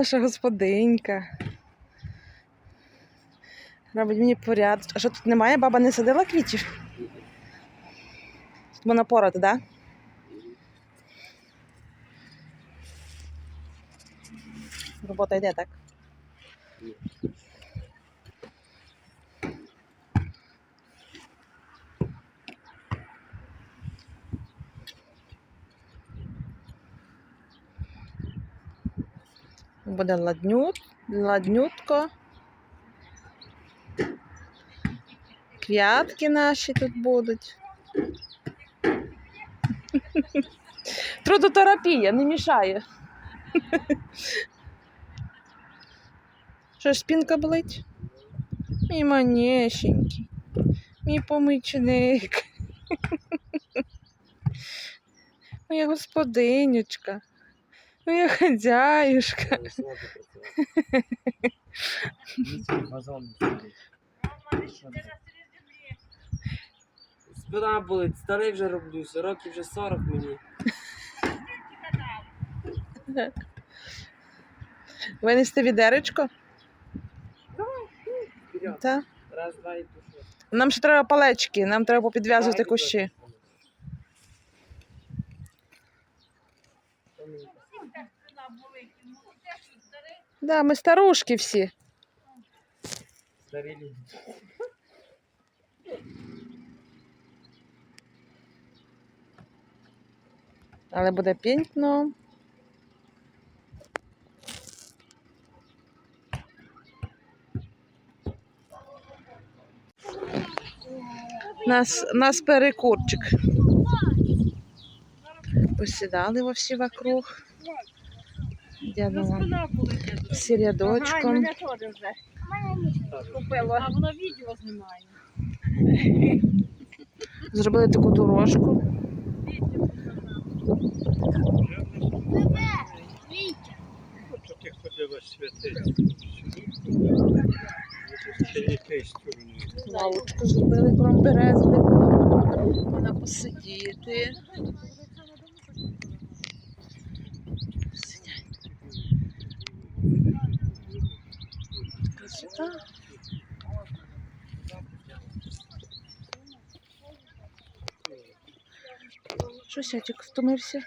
Наша господинька. Робить мені порядок. А що тут немає? Баба не садила квітів? Тут вона порати, так? Да? Робота йде, так? Буде ладнют, ладнютко. Квятки наші тут будуть. Трудотерапія не мішає. Що ж спинка болить? Мій манєшенький, мій помічник. Моя господинючка, моя хазяюшка. Спина болить, старий вже роблюся, років вже 40 мені. Винести відеречко? Так. Раз, два і пішов. Нам ще треба палечки, нам треба попідв'язувати Давай, кущі. Да, ми старушки всі. Старі. Але буде пінтно. Нас, нас перекурчик. Посідали во всі вокруг. Дядо вам всі рядочком. Купила. А воно відео знімає. Зробили таку дорожку. Лавочку зробили кром берези. Можна посидіти. Красота. Що сятик втомився?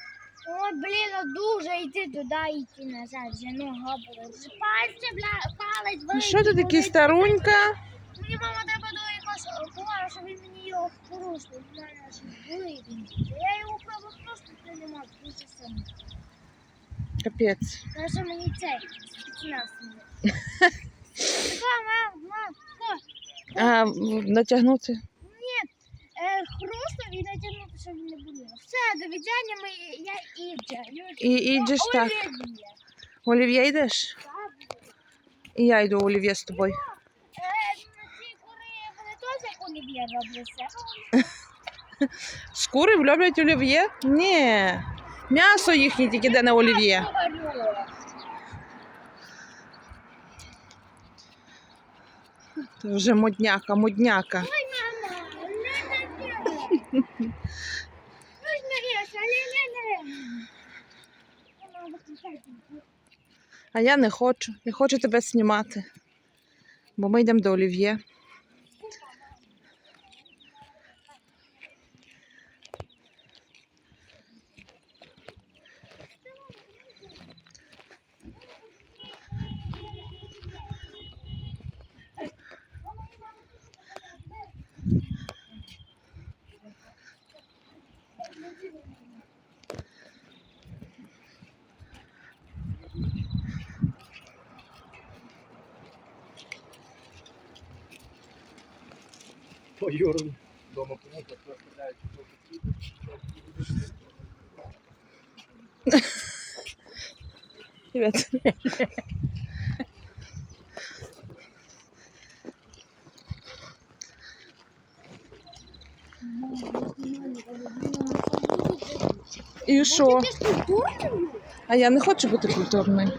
Ой, блін, а дуже йти туди, йти назад, вже нога болить. Пальці, бля, палець Ну що ти такий болить. старунька? Мені мама треба до якогось повара, щоб він мені його порушив. Я його пробував просто приймав, дуже сильно. Капець. Каже мені цей, спецназ. Така, мам, мам, о, А в- натягнути? е, хрустав і натягнути, щоб він не боліло. Все, до віддяння ми, я іджа. І ідеш так. Олів'є. Олів'є йдеш? Так. І я йду Олів'є з тобою. Е, ці кури, вони теж як олів'є робляться. Скури люблять олів'є? Ні. М'ясо їхнє тільки йде на олів'є. Це вже модняка, модняка. А я не хочу. Не хочу тебе знімати. Бо ми йдемо до олів'є. По Юру дома помогти, розповідають, Привіт. І що? Ти ж культурний? А я не хочу бути культурною.